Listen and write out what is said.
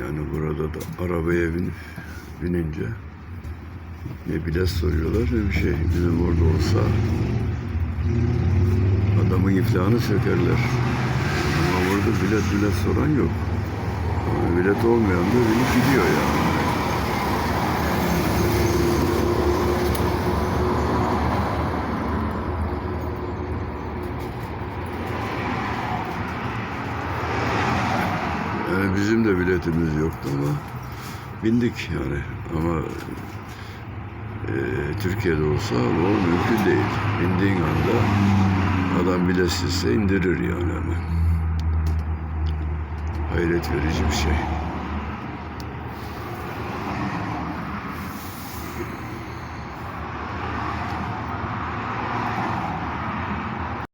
Yani burada da arabaya binip binince ne bilet soruyorlar ne bir şey. Bizim orada olsa adamın iflahını sökerler. Ama burada bilet bilet soran yok. Yani bilet olmayan da binip gidiyor yani. Yani bizim de biletimiz yoktu ama bindik yani. Ama e, Türkiye'de olsa o mümkün değil. Bindiğin anda adam biletsizse indirir yani hemen. Hayret verici bir şey.